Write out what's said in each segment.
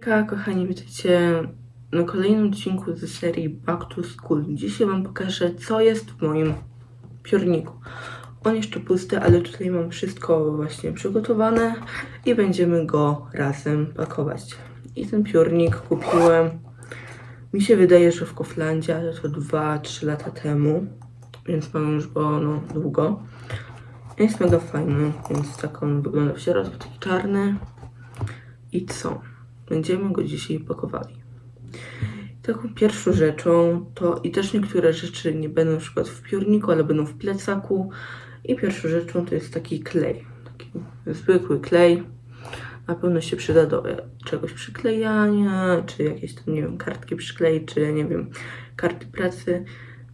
Kochani, witajcie na kolejnym odcinku ze serii Back to School. Dzisiaj Wam pokażę, co jest w moim piórniku. On jeszcze pusty, ale tutaj mam wszystko właśnie przygotowane i będziemy go razem pakować. I ten piórnik kupiłem, mi się wydaje, że w Koflandzie, ale to 2-3 lata temu, więc mam już go no, długo. Jest mega fajny, więc tak on wygląda w środku, taki czarny. I co? Będziemy go dzisiaj pakowali. Taką pierwszą rzeczą to i też niektóre rzeczy nie będą na przykład w piórniku, ale będą w plecaku. I pierwszą rzeczą to jest taki klej. Taki zwykły klej. Na pewno się przyda do czegoś przyklejania, czy jakieś tam, nie wiem, kartki przykleić, czy nie wiem, karty pracy.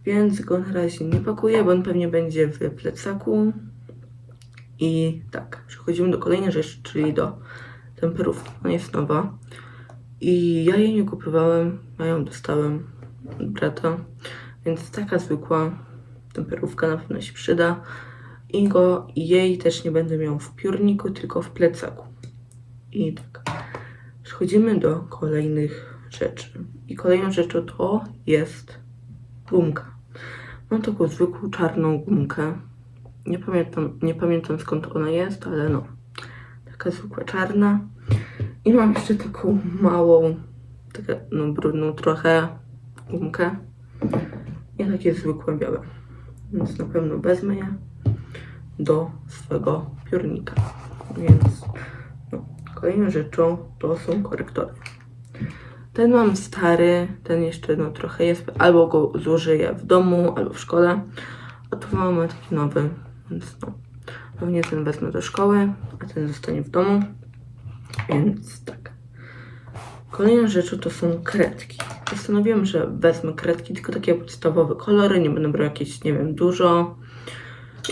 Więc go na razie nie pakuję, bo on pewnie będzie w plecaku. I tak, przechodzimy do kolejnej rzeczy, czyli do temperówki. Ona jest nowa. I ja jej nie kupowałem, ja ją dostałem od brata. Więc taka zwykła temperówka na pewno się przyda. I go, jej też nie będę miał w piórniku, tylko w plecaku. I tak. Przechodzimy do kolejnych rzeczy. I kolejną rzeczą to jest gumka. Mam taką zwykłą czarną gumkę. Nie pamiętam, nie pamiętam skąd ona jest, ale no. Taka zwykła czarna. I mam jeszcze taką małą, taką no brudną trochę gumkę. I takie zwykłe białe. Więc na pewno wezmę je do swego piórnika. Więc no, kolejną rzeczą to są korektory. Ten mam stary, ten jeszcze no trochę jest, albo go zużyję w domu, albo w szkole. A tu mamy taki nowy, więc no. Pewnie ten wezmę do szkoły, a ten zostanie w domu. Więc tak. Kolejną rzeczą to są kredki. Postanowiłam, że wezmę kredki, tylko takie podstawowe kolory, nie będę brał jakieś, nie wiem, dużo.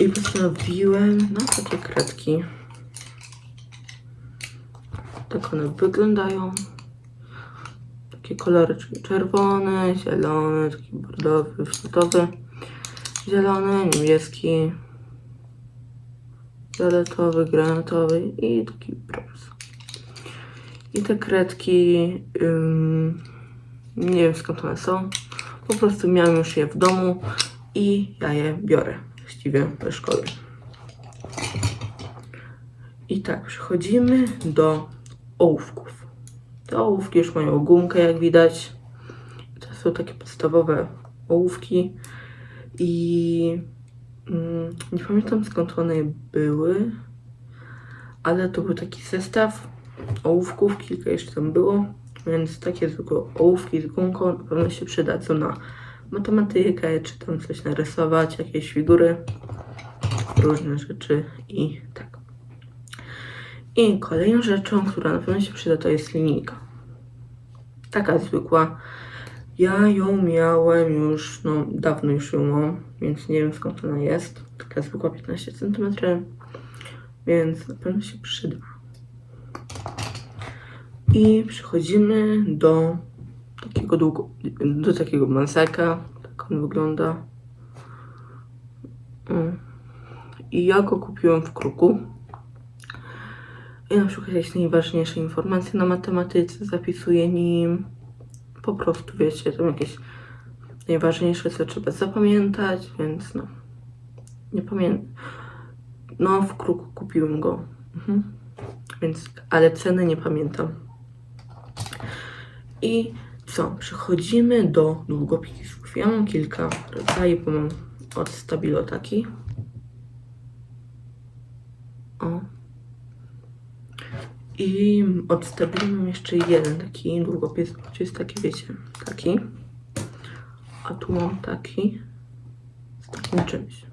I postanowiłem, no takie kredki. Tak one wyglądają. Takie kolory, czyli czerwony, zielony, taki bordowy, fioletowy, zielony, niebieski, fioletowy, granatowy i taki. I te kredki, ym, nie wiem skąd one są. Po prostu miałam już je w domu i ja je biorę właściwie do szkoły. I tak, przechodzimy do ołówków. Te ołówki już mają gumkę, jak widać. To są takie podstawowe ołówki. I mm, nie pamiętam skąd one były, ale to był taki zestaw ołówków, kilka jeszcze tam było, więc takie zwykłe ołówki z gumką na pewno się przydadzą na matematykę, czy tam coś narysować, jakieś figury, różne rzeczy i tak. I kolejną rzeczą, która na pewno się przyda, to jest linijka. Taka zwykła. Ja ją miałem już, no dawno już ją mam, więc nie wiem skąd ona jest. Taka zwykła 15 cm, więc na pewno się przyda. I przechodzimy do takiego długo, do takiego masaka. Tak on wygląda. Mm. I ja go kupiłem w kruku. I na przykład jakieś najważniejsze informacje na matematyce zapisuję nim. Po prostu wiecie, tam jakieś najważniejsze, co trzeba zapamiętać, więc no. Nie pamiętam. No, w kruku kupiłem go. Mhm. Więc, ale ceny nie pamiętam. I co? Przechodzimy do długopisów. Ja mam kilka rodzajów, bo mam od Stabilo taki. O. I od Stabilo mam jeszcze jeden taki długopis, to jest taki, wiecie, taki. A tu mam taki z takim czymś.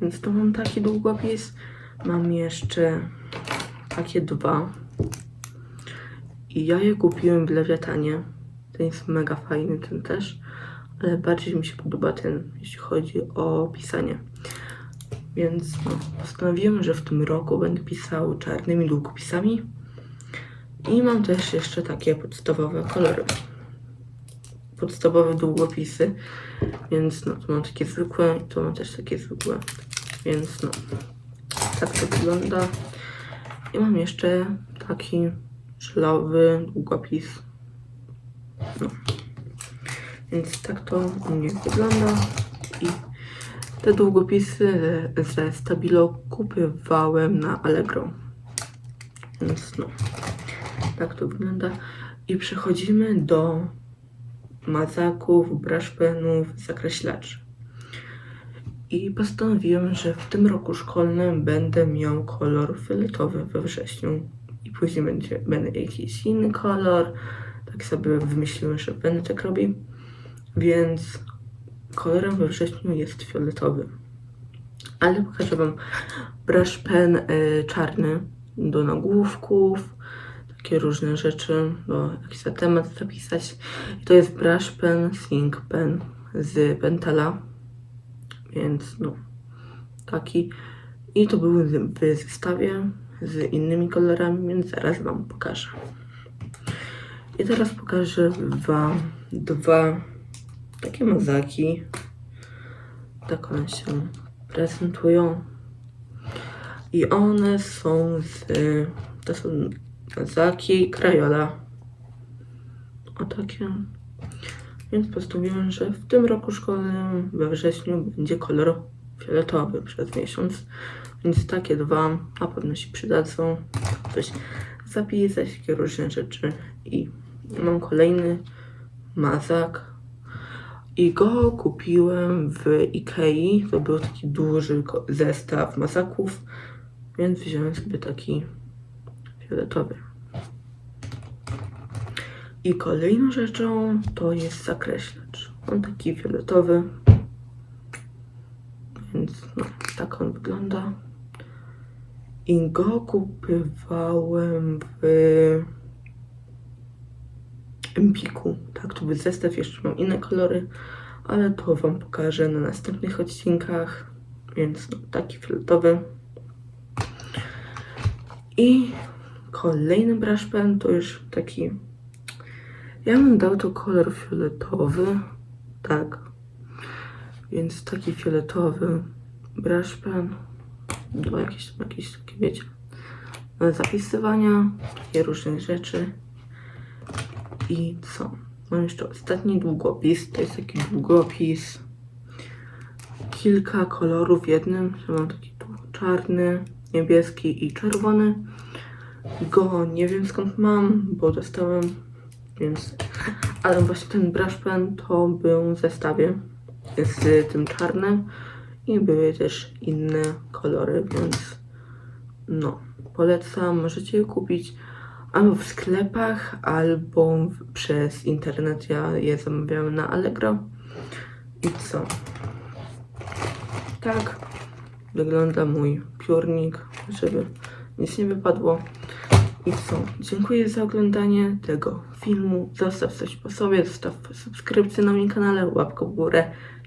Więc to mam taki długopis. Mam jeszcze takie dwa. I ja je kupiłem w Lewiatanie. Ten jest mega fajny, ten też. Ale bardziej mi się podoba ten, jeśli chodzi o pisanie. Więc no, postanowiłem, że w tym roku będę pisał czarnymi długopisami. I mam też jeszcze takie podstawowe kolory. Podstawowe długopisy. Więc no, tu mam takie zwykłe i tu mam też takie zwykłe. Więc no, tak to wygląda. I mam jeszcze taki żelowy długopis. No. Więc tak to u mnie wygląda. I te długopisy ze Stabilo kupywałem na Allegro. Więc no, tak to wygląda. I przechodzimy do mazaków, brushpenów, zakreślaczy. I postanowiłem, że w tym roku szkolnym będę miał kolor fioletowy we wrześniu. I później będzie, będę jakiś inny kolor. Tak sobie wymyśliłem, że będę tak robił. Więc kolorem we wrześniu jest fioletowy. Ale pokażę Wam brush pen y, czarny do nagłówków, takie różne rzeczy, do jakiś temat zapisać. I to jest brush pen, Think Pen z Pentala, więc no, taki. I to był w zestawie z innymi kolorami, więc zaraz Wam pokażę. I teraz pokażę Wam dwa takie mazaki. Tak one się prezentują. I one są z. To są mazaki Crayola. O takie. Więc postanowiłem, że w tym roku szkolnym we wrześniu będzie kolor fioletowy przez miesiąc. Więc takie dwa na pewno się przydadzą. Coś zapisać, takie różne rzeczy. I mam kolejny mazak. I go kupiłem w Ikei. To był taki duży zestaw mazaków. Więc wziąłem sobie taki fioletowy. I kolejną rzeczą to jest zakreślacz. On taki fioletowy. Więc no, tak on wygląda. I go kupywałem w Empiku. Tak, tu był zestaw, jeszcze mam inne kolory, ale to Wam pokażę na następnych odcinkach. Więc no, taki fioletowy. I kolejny brush pen to już taki. Ja bym dał to kolor fioletowy. Tak. Więc taki fioletowy brush pen. Do jakieś, jakieś takie, wiecie, zapisywania, takie różne rzeczy. I co? Mam jeszcze ostatni długopis. To jest taki długopis. Kilka kolorów w jednym. Mam taki tu czarny, niebieski i czerwony. Go nie wiem skąd mam, bo dostałem, więc... Ale właśnie ten brush pen to był w zestawie z tym czarnym i były też inne kolory, więc no, polecam, możecie je kupić albo w sklepach, albo przez internet. Ja je zamawiałem na Allegro. I co? Tak wygląda mój piórnik, żeby nic nie wypadło. I co? Dziękuję za oglądanie tego filmu. Zostaw coś po sobie, zostaw subskrypcję na moim kanale, łapkę w górę